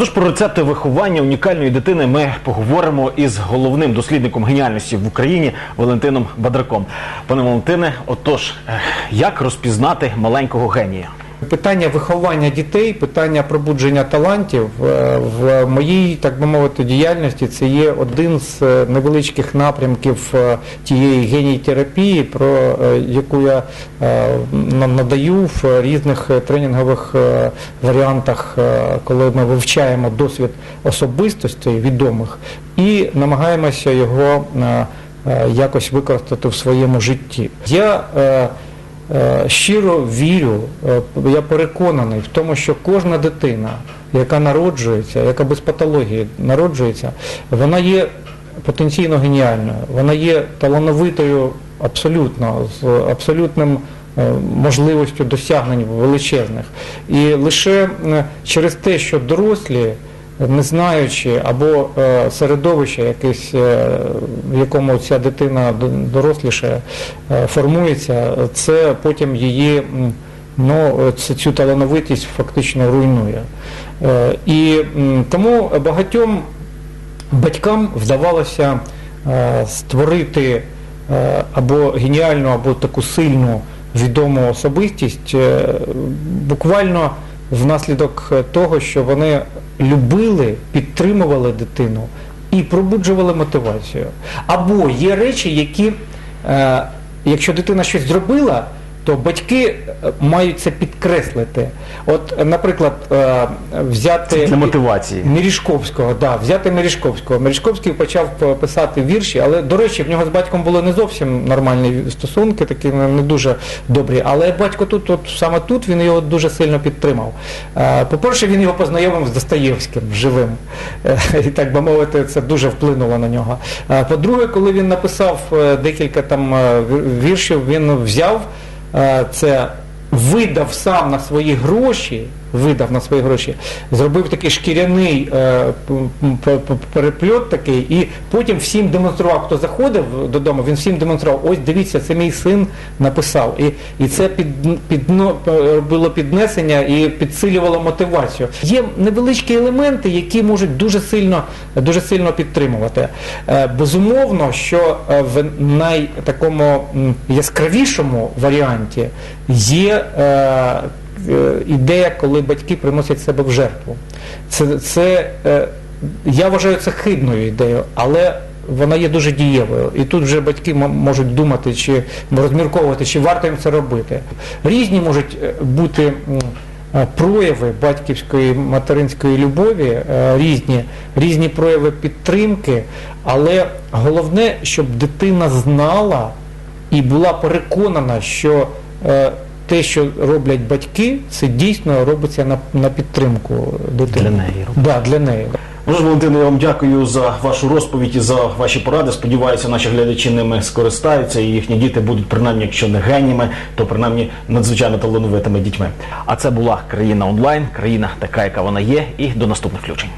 Отож, про рецепти виховання унікальної дитини ми поговоримо із головним дослідником геніальності в Україні Валентином Бадраком. Пане Валентине, отож, як розпізнати маленького генія? Питання виховання дітей, питання пробудження талантів е, в моїй, так би мовити, діяльності це є один з е, невеличких напрямків е, тієї геній-терапії, про е, яку я надаю в різних тренінгових варіантах, коли ми вивчаємо досвід особистостей відомих і намагаємося його якось використати в своєму житті. Я Щиро вірю, е, я переконаний в тому, що кожна дитина, яка народжується, яка без патології народжується, вона є потенційно геніальною, вона є талановитою абсолютно, з абсолютним е, можливістю досягнень величезних. І лише е, через те, що дорослі не знаючи або е, середовище якесь, е, в якому ця дитина доросліше формується, це потім її ну, цю талановитість фактично руйнує. Е, І тому багатьом батькам вдавалося створити або геніальну, або таку сильну відому особистість буквально внаслідок того, що вони любили, підтримували дитину і пробуджували мотивацію. Або є речі, які, е, якщо дитина щось зробила, то батьки е, мають це підкреслити. От, е, наприклад, е, взяти Для мотивації. Мережковського, да, взяти Мережковського. Мережковський почав писати вірші, але, до речі, в нього з батьком були не зовсім нормальні стосунки, такі не дуже добрі. Але батько тут, от, саме тут він його дуже сильно підтримав. По-перше, він його познайомив з Достоєвським живим. І так би мовити, це дуже вплинуло на нього. По-друге, коли він написав декілька там віршів, він взяв це видав сам на свої гроші, видав на свої гроші, зробив такий шкіряний е, перепльот такий, і потім всім демонстрував, хто заходив додому, він всім демонстрував, ось дивіться, це мій син написав. І, і це під, підно, робило піднесення і підсилювало мотивацію. Є невеличкі елементи, які можуть дуже сильно, дуже сильно підтримувати. Е, Безумовно, що е, в м, яскравішому варіанті є ідея, коли батьки приносять себе в жертву. Це, це е, я вважаю це хибною ідеєю, але вона є дуже дієвою. І тут вже батьки можуть думати чи розмірковувати, чи варто їм це робити. Різні можуть е, бути е, прояви батьківської материнської любові, е, різні, різні прояви підтримки, але головне, щоб дитина знала і була переконана, що е, те, що роблять батьки, це дійсно робиться на, на підтримку дитини. Для неї. Да, для неї. Ну ж, я вам дякую за вашу розповідь і за ваші поради. Сподіваюся, наші глядачі ними скористаються і їхні діти будуть, принаймні, якщо не геніями, то принаймні надзвичайно талановитими дітьми. А це була країна онлайн, країна така, яка вона є. І до наступних включень.